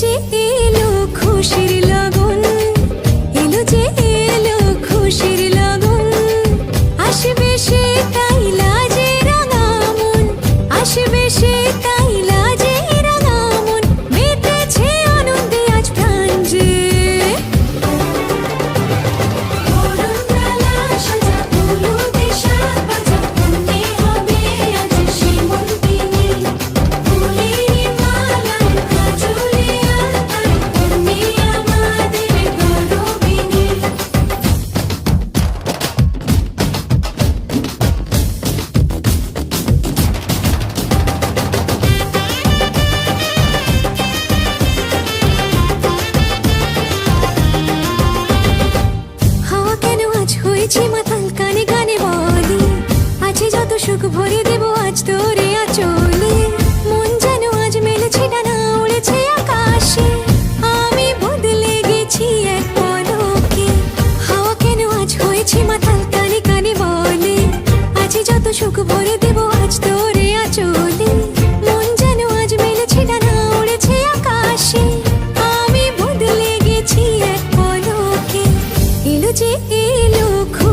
যে এলো খুশির আজ হয়েছে মাতাল কানে কানে বলি আছে যত সুখ ভরে দেব আজ তো